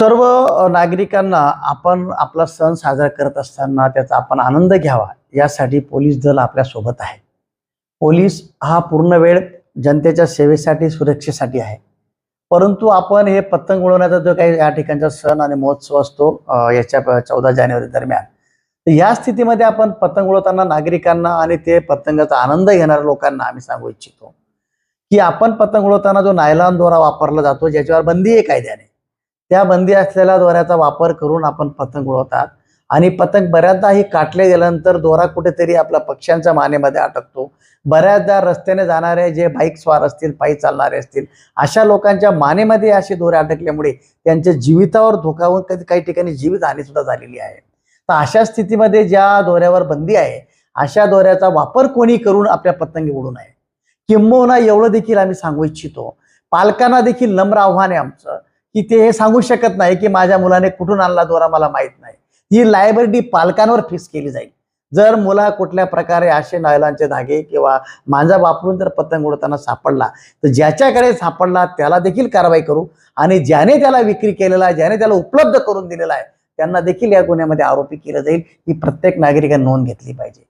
सर्व नागरिकांना आपण आपला सण साजरा करत असताना त्याचा आपण आनंद घ्यावा यासाठी पोलीस दल आपल्यासोबत आहे. पोलीस हा पूर्ण वेळ जनतेच्या सेवेसाठी सुरक्षेसाठी आहे. परंतु आपण हे पतंग उडवण्याचा जो काही या ठिकाणचा सण आणि महोत्सव असतो याच्या चौदा जानेवारी दरम्यान तर या स्थितीमध्ये आपण पतंग उडवताना नागरिकांना आणि ते पतंगाचा आनंद घेणाऱ्या लोकांना आम्ही सांगू इच्छितो की आपण पतंग उडवताना जो नायलॉन दोरा वापरला जातो ज्याच्यावर बंदी आहे कायद्याने त्या बंदी असलेल्या दोऱ्याचा वापर करून आपण पतंग उडवतात. आणि पतंग बऱ्याचदा ही काटले गेल्यानंतर दोरा कुठेतरी आपल्या पक्ष्यांच्या मानेमध्ये अटकतो. बऱ्याचदा रस्त्याने जाणारे जे बाईक स्वार असतील पायी चालणारे असतील अशा लोकांच्या मानेमध्ये असे दोरे अटकल्यामुळे त्यांच्या जीवितावर धोका होऊन कधी काही ठिकाणी जीवितहानी सुद्धा झालेली आहे. तर अशा स्थितीमध्ये ज्या दोऱ्यावर बंदी आहे अशा दोऱ्याचा वापर कोणी करून आपल्या पतंगी उडू नये. किंबहुना एवढं देखील आम्ही सांगू इच्छितो. पालकांना देखील नम्र आव्हान आहे आमचं. की ते हे सांगू शकत नाही की माझ्या मुलाने कुठून आणला दोरा मला माहीत नाही. ही लायबिलिटी पालकांवर फिक्स केली जाईल. जर मुला कुठल्या प्रकारे असे नायलांचे धागे किंवा मांजा वापरून जर पतंग उडताना सापडला तर ज्याच्याकडे सापडला त्याला देखील कारवाई करू आणि ज्याने त्याला विक्री केलेला आहे ज्याने त्याला उपलब्ध करून दिलेला आहे त्यांना देखील या गुन्ह्यामध्ये आरोपी केलं जाईल. ही प्रत्येक नागरिकांनी नोंद घेतली पाहिजे.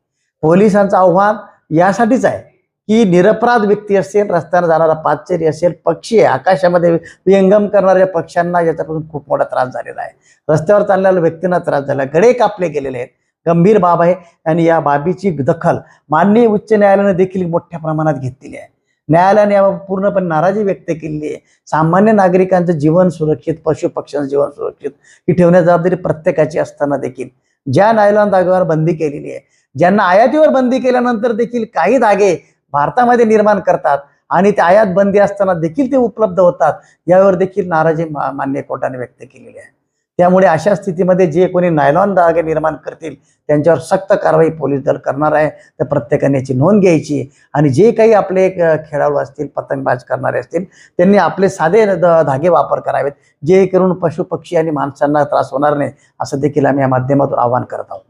पोलिसांचं आव्हान यासाठीच आहे. की निरपराध व्यक्ती असेल रस्त्यानं जाणारा पाचचेरी असेल पक्षी आहे आकाशामध्ये विहंगम करणाऱ्या पक्ष्यांना याच्यापासून खूप मोठा त्रास झालेला आहे. रस्त्यावर चाललेल्या व्यक्तींना त्रास झाला. गडे कापले गेलेले आहेत. गंभीर बाब आहे आणि या बाबीची दखल माननीय उच्च न्यायालयाने देखील मोठ्या प्रमाणात घेतलेली आहे. न्यायालयाने याबाबत पूर्णपणे नाराजी व्यक्त केलेली आहे. सामान्य नागरिकांचं जीवन सुरक्षित पशु पक्ष्यांचं जीवन सुरक्षित ही ठेवण्याची जबाबदारी प्रत्येकाची असताना देखील. ज्या नायलॉन धाग्यावर बंदी केलेली आहे ज्यांना आयातीवर बंदी केल्यानंतर देखील काही धागे भारतामध्ये निर्माण करतात आणि ते आयात बंदी असताना देखील ते उपलब्ध होतात यावर देखील नाराजी मान्य कोर्टाने व्यक्त केलेली आहे. त्यामुळे अशा स्थितीमध्ये जे कोणी नायलॉन धागे निर्माण करतील त्यांच्यावर सक्त कारवाई पोलीस दल करणार आहे. तर प्रत्येकाने याची नोंद घ्यायची आणि जे काही आपले एक, खेळाडू असतील पतंगबाज करणारे असतील त्यांनी आपले साधे द- धागे वापर करावेत जे करून पशु पक्षी आणि माणसांना त्रास होणार नाही असं देखील आम्ही या माध्यमातून आवाहन करत आहोत.